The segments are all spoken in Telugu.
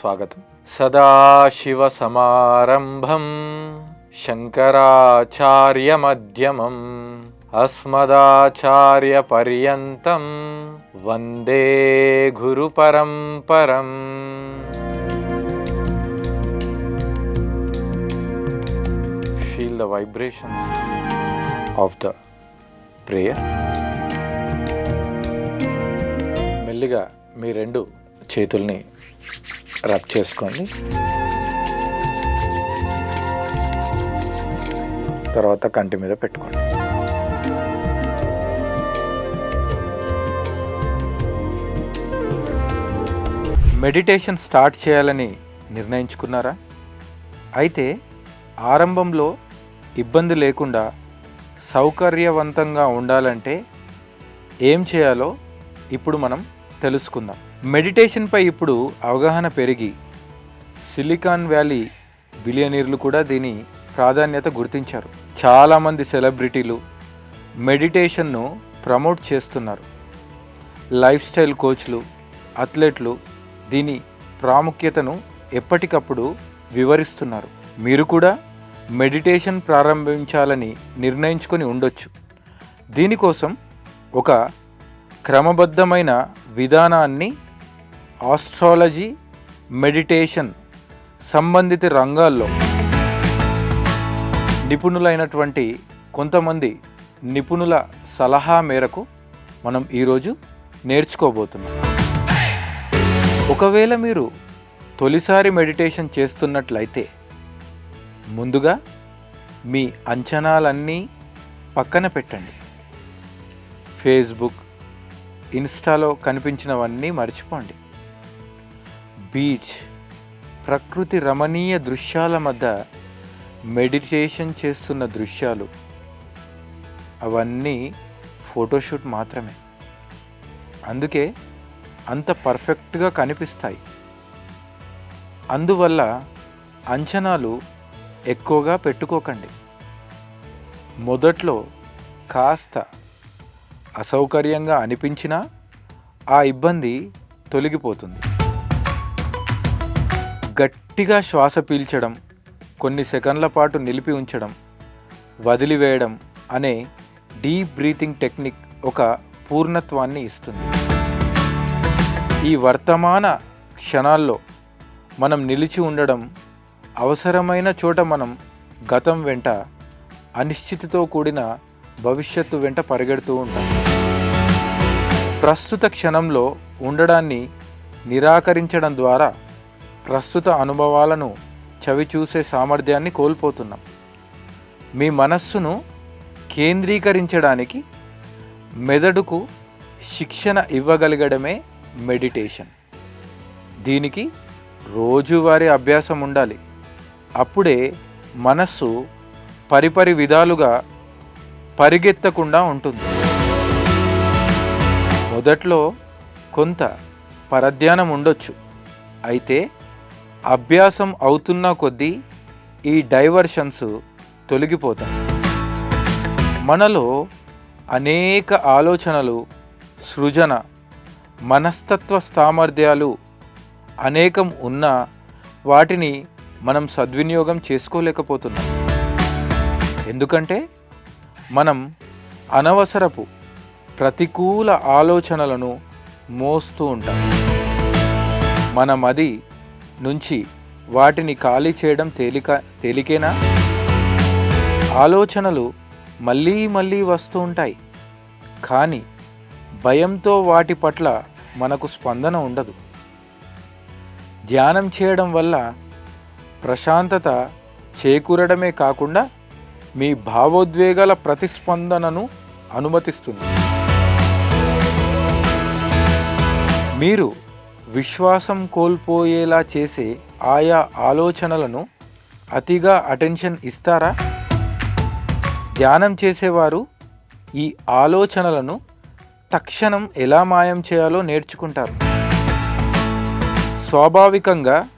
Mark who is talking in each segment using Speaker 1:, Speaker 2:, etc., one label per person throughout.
Speaker 1: ఛానల్కి స్వాగతం సదాశివసమారంభం శంకరాచార్యమధ్యమం అస్మదాచార్యపర్యంతం వందే గురు పరంపరం. Feel the vibration of the prayer మెల్లిగా మీ రెండు చేతుల్ని రబ్ చేసుకోండి. తర్వాత కంటి మీద పెట్టుకోండి. మెడిటేషన్ స్టార్ట్ చేయాలని నిర్ణయించుకున్నారా? అయితే ఆరంభంలో ఇబ్బంది లేకుండా సౌకర్యవంతంగా ఉండాలంటే ఏం చేయాలో ఇప్పుడు మనం తెలుసుకుందాం. మెడిటేషన్పై ఇప్పుడు అవగాహన పెరిగి సిలికాన్ వ్యాలీ బిలియనీర్లు కూడా దీని ప్రాధాన్యత గుర్తించారు. చాలామంది సెలబ్రిటీలు మెడిటేషన్ను ప్రమోట్ చేస్తున్నారు. లైఫ్ స్టైల్ కోచ్లు అథ్లెట్లు దీని ప్రాముఖ్యతను ఎప్పటికప్పుడు వివరిస్తున్నారు. మీరు కూడా మెడిటేషన్ ప్రారంభించాలని నిర్ణయించుకొని ఉండొచ్చు. దీనికోసం ఒక క్రమబద్ధమైన విధానాన్ని ఆస్ట్రాలజీ మెడిటేషన్ సంబంధిత రంగాల్లో నిపుణులైనటువంటి కొంతమంది నిపుణుల సలహా మేరకు మనం ఈరోజు నేర్చుకోబోతున్నాం. ఒకవేళ మీరు తొలిసారి మెడిటేషన్ చేస్తున్నట్లయితే ముందుగా మీ అంచనాలన్నీ పక్కన పెట్టండి. ఫేస్బుక్ ఇన్స్టాలో కనిపించినవన్నీ మర్చిపోండి. బీచ్ ప్రకృతి రమణీయ దృశ్యాల మధ్య మెడిటేషన్ చేస్తున్న దృశ్యాలు. అవన్నీ ఫోటోషూట్ మాత్రమే. అందుకే అంత పర్ఫెక్ట్గా కనిపిస్తాయి. అందువల్ల అంచనాలు ఎక్కువగా పెట్టుకోకండి. మొదట్లో కాస్త అసౌకర్యంగా అనిపించినా ఆ ఇబ్బంది తొలగిపోతుంది. గట్టిగా శ్వాస పీల్చడం కొన్ని సెకండ్ల పాటు నిలిపి ఉంచడం వదిలివేయడం అనే డీప్ బ్రీతింగ్ టెక్నిక్ ఒక పూర్ణత్వాన్ని ఇస్తుంది. ఈ వర్తమాన క్షణాల్లో మనం నిలిచి ఉండడం అవసరమైన చోట మనం గతం వెంట అనిశ్చితితో కూడిన భవిష్యత్తు వెంట పరిగెడుతూ ఉంటాం. ప్రస్తుత క్షణంలో ఉండడాన్ని నిరాకరించడం ద్వారా ప్రస్తుత అనుభవాలను చవిచూసే సామర్థ్యాన్ని కోల్పోతున్నాం. మీ మనస్సును కేంద్రీకరించడానికి మెదడుకు శిక్షణ ఇవ్వగలగడమే మెడిటేషన్. దీనికి రోజువారీ అభ్యాసం ఉండాలి. అప్పుడే మనస్సు పరిపరి విధాలుగా పరిగెత్తకుండా ఉంటుంది. మొదట్లో కొంత పరధ్యానం ఉండొచ్చు. అయితే అభ్యాసం అవుతున్న కొద్దీ ఈ డైవర్షన్స్ తొలగిపోతాయి. మనలో అనేక ఆలోచనలు సృజన మనస్తత్వ సామర్థ్యాలు అనేకం ఉన్నా వాటిని మనం సద్వినియోగం చేసుకోలేకపోతున్నాం. ఎందుకంటే మనం అనవసరపు ప్రతికూల ఆలోచనలను మోస్తూ ఉంటాం. మనం అది నుంచి వాటిని ఖాళీ చేయడం తేలిక తేలికేనా? ఆలోచనలు మళ్ళీ మళ్ళీ వస్తూ ఉంటాయి. కానీ భయంతో వాటి పట్ల మనకు స్పందన ఉండదు. ధ్యానం చేయడం వల్ల ప్రశాంతత చేకూరడమే కాకుండా మీ భావోద్వేగాల ప్రతిస్పందనను అనుమతిస్తుంది. మీరు విశ్వాసం కోల్పోయేలా చేసే ఆయా ఆలోచనలను అతిగా అటెన్షన్ ఇస్తారా? ధ్యానం చేసేవారు ఈ ఆలోచనలను తక్షణం ఎలా మాయం చేయాలో నేర్చుకుంటారు. స్వాభావికంగా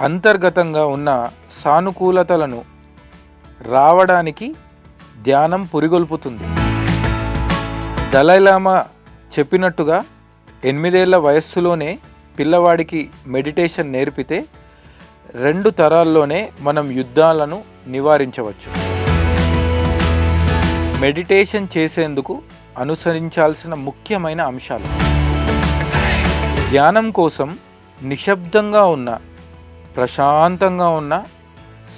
Speaker 1: అంతర్గతంగా ఉన్న సానుకూలతలను రావడానికి ధ్యానం పురిగొల్పుతుంది. దలైలామా చెప్పినట్టుగా ఎనిమిదేళ్ళ వయస్సులోనే పిల్లవాడికి మెడిటేషన్ నేర్పితే రెండు తరాల్లోనే మనం యుద్ధాలను నివారించవచ్చు. మెడిటేషన్ చేసేందుకు అనుసరించాల్సిన ముఖ్యమైన అంశాలు. ధ్యానం కోసం నిశ్శబ్దంగా ఉన్న ప్రశాంతంగా ఉన్న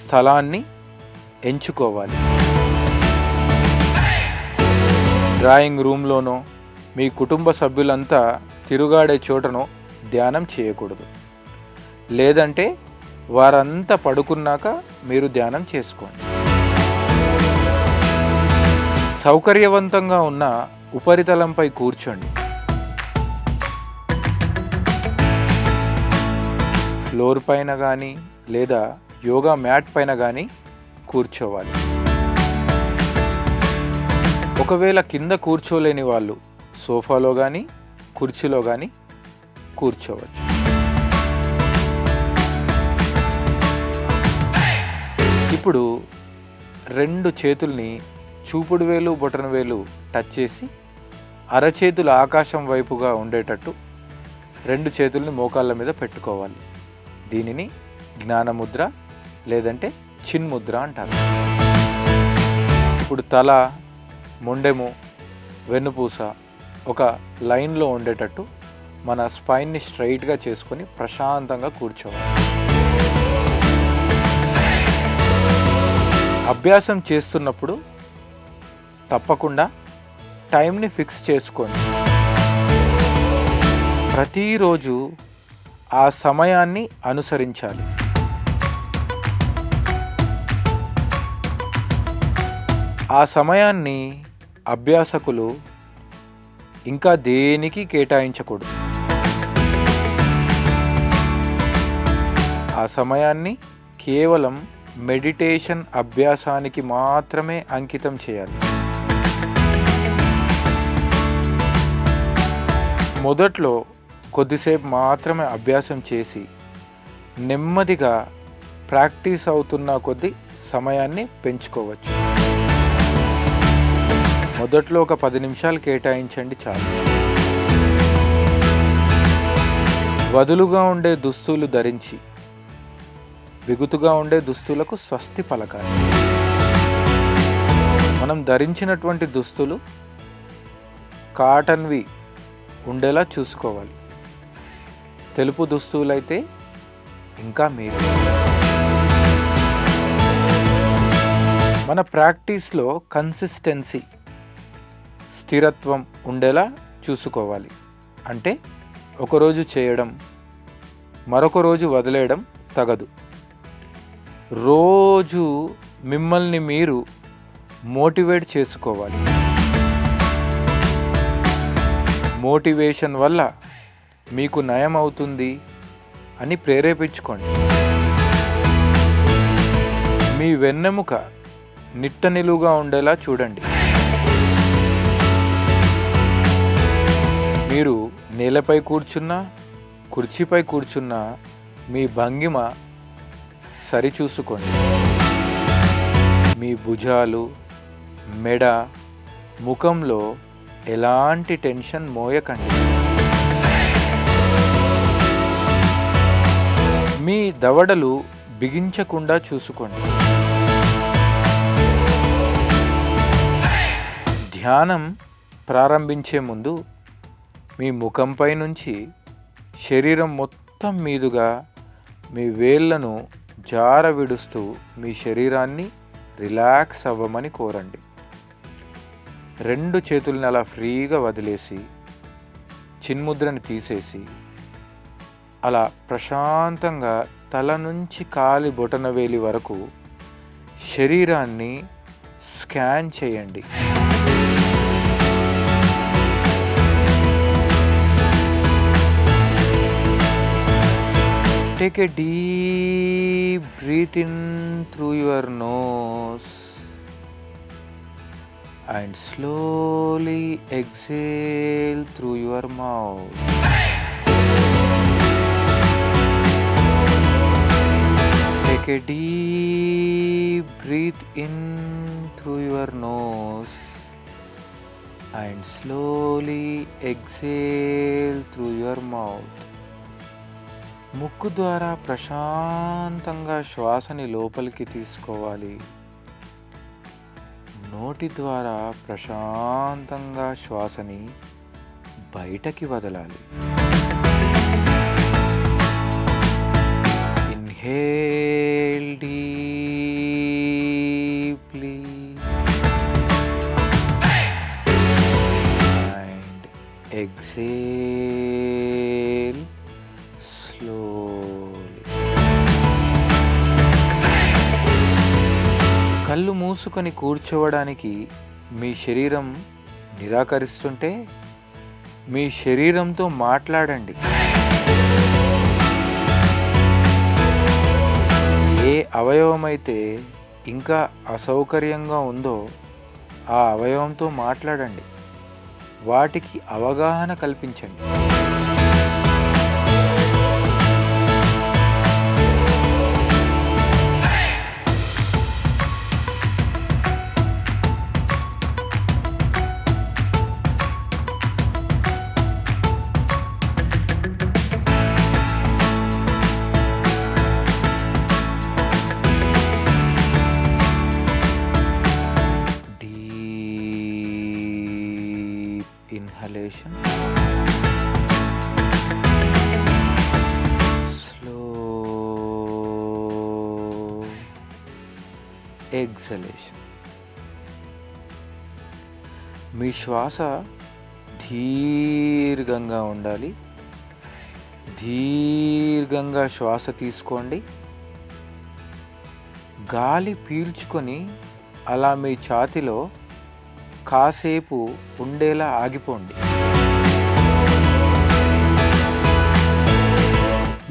Speaker 1: స్థలాన్ని ఎంచుకోవాలి. డ్రాయింగ్ రూమ్లోనో మీ కుటుంబ సభ్యులంతా తిరుగాడే చోటనో ధ్యానం చేయకూడదు. లేదంటే వారంతా పడుకున్నాక మీరు ధ్యానం చేసుకోండి. సౌకర్యవంతంగా ఉన్న ఉపరితలంపై కూర్చోండి. ఫ్లోర్ పైన కానీ లేదా యోగా మ్యాట్ పైన కానీ కూర్చోవాలి. ఒకవేళ కింద కూర్చోలేని వాళ్ళు సోఫాలో కానీ కుర్చీలో కానీ కూర్చోవచ్చు. ఇప్పుడు రెండు చేతుల్ని చూపుడు వేలు బొటన వేలు టచ్ చేసి అరచేతులు ఆకాశం వైపుగా ఉండేటట్టు రెండు చేతుల్ని మోకాళ్ళ మీద పెట్టుకోవాలి. దీనిని జ్ఞానముద్ర లేదంటే చిన్ముద్ర అంటారు. ఇప్పుడు తల మొండెము వెన్నుపూస ఒక లైన్లో ఉండేటట్టు మన స్పైన్ని స్ట్రైట్గా చేసుకొని ప్రశాంతంగా కూర్చోవాలి. అభ్యాసం చేస్తున్నప్పుడు తప్పకుండా టైంని ఫిక్స్ చేసుకోండి. ప్రతిరోజు ఆ సమయాన్ని అనుసరించాలి. ఆ సమయాన్ని అభ్యాసకులు ఇంకా దేనికి కేటాయించకూడదు? ఆ సమయాన్ని కేవలం మెడిటేషన్ అభ్యాసానికి మాత్రమే అంకితం చేయాలి. మొదట్లో కొద్దిసేపు మాత్రమే అభ్యాసం చేసి నెమ్మదిగా ప్రాక్టీస్ అవుతున్న కొద్ది సమయాన్ని పెంచుకోవచ్చు. మొదట్లో ఒక పది నిమిషాలు కేటాయించండి చాలు. వదులుగా ఉండే దుస్తులు ధరించి బిగుతుగా ఉండే దుస్తులకు స్వస్తి పలకాలి. మనం ధరించినటువంటి దుస్తులు కాటన్వి ఉండేలా చూసుకోవాలి. తెలుపు దుస్తువులైతే ఇంకా మీరు మన ప్రాక్టీస్లో కన్సిస్టెన్సీ స్థిరత్వం ఉండేలా చూసుకోవాలి. అంటే ఒకరోజు చేయడం మరొక రోజు వదిలేయడం తగదు. రోజు మిమ్మల్ని మీరు మోటివేట్ చేసుకోవాలి. మోటివేషన్ వల్ల మీకు నయం అవుతుంది అని ప్రేరేపించుకోండి. మీ వెన్నెముక నిట్ట నిలువుగా ఉండేలా చూడండి. మీరు నేలపై కూర్చున్నా కుర్చీపై కూర్చున్నా మీ భంగిమ సరిచూసుకోండి. మీ భుజాలు మెడ ముఖంలో ఎలాంటి టెన్షన్ మోయకండి. మీ దవడలు బిగించకుండా చూసుకోండి. ధ్యానం ప్రారంభించే ముందు మీ ముఖంపై నుంచి శరీరం మొత్తం మీదుగా మీ వేళ్ళను జార విడుస్తూ మీ శరీరాన్ని రిలాక్స్ అవ్వమని కోరండి. రెండు చేతుల్ని అలా ఫ్రీగా వదిలేసి చిన్ముద్రని తీసేసి అలా ప్రశాంతంగా తల నుంచి కాలి బొటనవేలి వరకు శరీరాన్ని స్కాన్ చేయండి. Take a deep breath in through your nose and slowly exhale through your mouth. Take a deep breath in through your nose and slowly exhale through your mouth. ముక్కు ద్వారా ప్రశాంతంగా శ్వాసని లోపలికి తీసుకోవాలి. నోటి ద్వారా ప్రశాంతంగా శ్వాసని బయటకి వదలాలి. Inhale deeply. అండ్ ఎక్సేల్ కళ్ళు మూసుకొని కూర్చోవడానికి మీ శరీరం నిరాకరిస్తుంటే మీ శరీరంతో మాట్లాడండి. ఏ అవయవమైతే ఇంకా అసౌకర్యంగా ఉందో ఆ అవయవంతో మాట్లాడండి. వాటికి అవగాహన కల్పించండి. ఎగ్జలేషన్ మీ శ్వాస దీర్ఘంగా ఉండాలి. దీర్ఘంగా శ్వాస తీసుకోండి. గాలి పీల్చుకొని అలా మీ ఛాతిలో కాసేపు ఉండేలా ఆగిపోండి.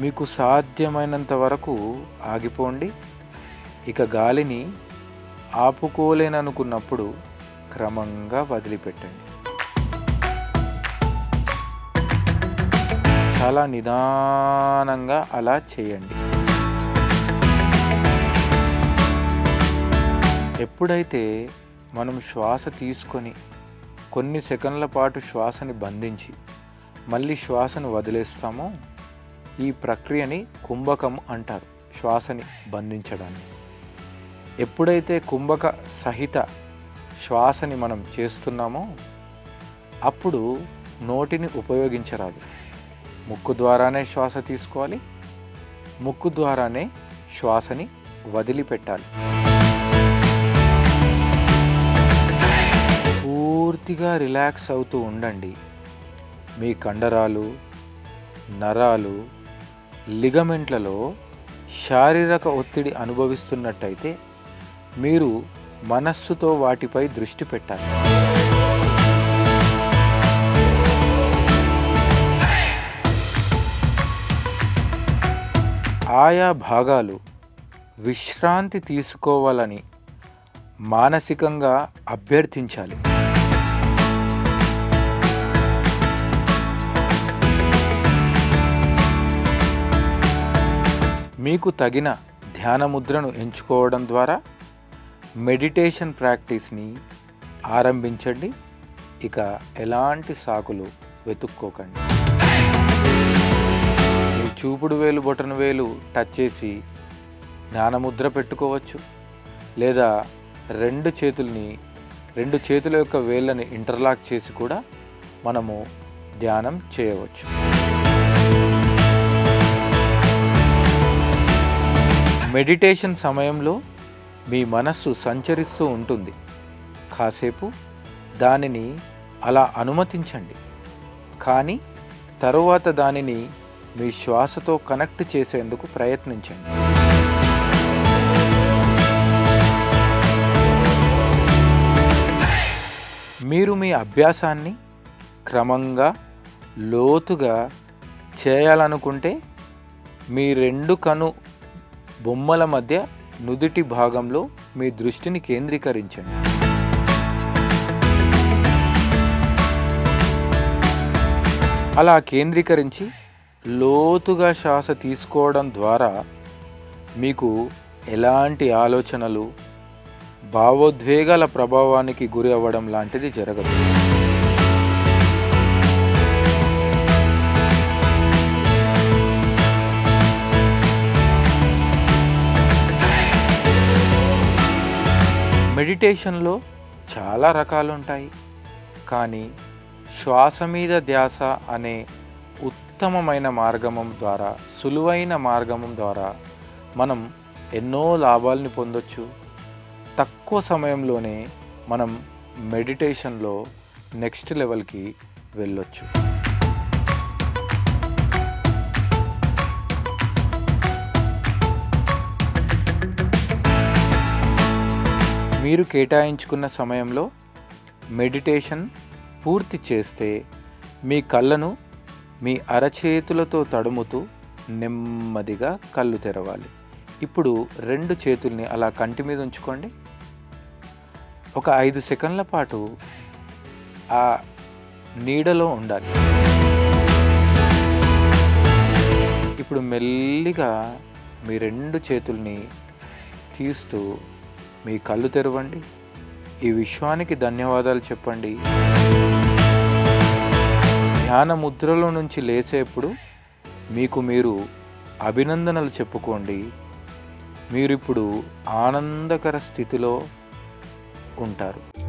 Speaker 1: మీకు సాధ్యమైనంత వరకు ఆగిపోండి. ఇక గాలిని ఆపుకోలేననుకున్నప్పుడు క్రమంగా వదిలిపెట్టండి. చాలా నిదానంగా అలా చేయండి. ఎప్పుడైతే మనం శ్వాస తీసుకొని కొన్ని సెకండ్ల పాటు శ్వాసని బంధించి మళ్ళీ శ్వాసను వదిలేస్తామో ఈ ప్రక్రియని కుంభకం అంటారు శ్వాసని బంధించడానికి ఎప్పుడైతే కుంభక సహిత శ్వాసని మనం చేస్తున్నామో అప్పుడు నోటిని ఉపయోగించరాదు. ముక్కు ద్వారానే శ్వాస తీసుకోవాలి. ముక్కు ద్వారానే శ్వాసని వదిలిపెట్టాలి. పూర్తిగా రిలాక్స్ అవుతూ ఉండండి. మీ కండరాలు నరాలు లిగమెంట్లలో శారీరక ఒత్తిడి అనుభవిస్తున్నట్టయితే మీరు మనస్సుతో వాటిపై దృష్టి పెట్టాలి. ఆయా భాగాలు విశ్రాంతి తీసుకోవాలని మానసికంగా అభ్యర్థించాలి. మీకు తగిన ధ్యాన ముద్రను ఎంచుకోవడం ద్వారా మెడిటేషన్ ప్రాక్టీస్ని ఆరంభించండి. ఇక ఎలాంటి సాకులు వెతుక్కోకండి. మీ చూపుడు వేలు బొటన వేలు టచ్ చేసి జ్ఞానముద్ర పెట్టుకోవచ్చు. లేదా రెండు చేతుల్ని రెండు చేతుల యొక్క వేళ్ళని ఇంటర్లాక్ చేసి కూడా మనము ధ్యానం చేయవచ్చు. మెడిటేషన్ సమయంలో మీ మనస్సు సంచరిస్తూ ఉంటుంది. కాసేపు దానిని అలా అనుమతించండి. కానీ తరువాత దానిని మీ శ్వాసతో కనెక్ట్ చేసేందుకు ప్రయత్నించండి. మీరు మీ అభ్యాసాన్ని క్రమంగా లోతుగా చేయాలనుకుంటే మీ రెండు కను బొమ్మల మధ్య నుదుటి భాగంలో మీ దృష్టిని కేంద్రీకరించండి. అలా కేంద్రీకరించి లోతుగా శ్వాస తీసుకోవడం ద్వారా మీకు ఎలాంటి ఆలోచనలు భావోద్వేగాల ప్రభావానికి గురి అవ్వడం లాంటిది జరగదు. మెడిటేషన్లో చాలా రకాలు ఉంటాయి కానీ శ్వాస మీద ధ్యాస అనే ఉత్తమమైన మార్గమం ద్వారా సులువైన మార్గమం ద్వారా మనం ఎన్నో లాభాలని పొందొచ్చు. తక్కువ సమయంలోనే మనం మెడిటేషన్లో నెక్స్ట్ లెవెల్కి వెళ్ళొచ్చు. మీరు కేటాయించుకున్న సమయంలో మెడిటేషన్ పూర్తి చేస్తే మీ కళ్ళను మీ అరచేతులతో తడుముతూ నెమ్మదిగా కళ్ళు తెరవాలి. ఇప్పుడు రెండు చేతుల్ని అలా కంటి మీద ఉంచుకోండి. ఒక ఐదు సెకండ్ల పాటు ఆ నీడలో ఉండాలి. ఇప్పుడు మెల్లిగా మీ రెండు చేతుల్ని తీస్తూ మీ కళ్ళు తెరవండి. ఈ విశ్వానికి ధన్యవాదాలు చెప్పండి. ధ్యాన ముద్రలో నుంచి లేచేప్పుడు మీకు మీరు అభినందనలు చెప్పుకోండి. మీరిప్పుడు ఆనందకర స్థితిలో ఉంటారు.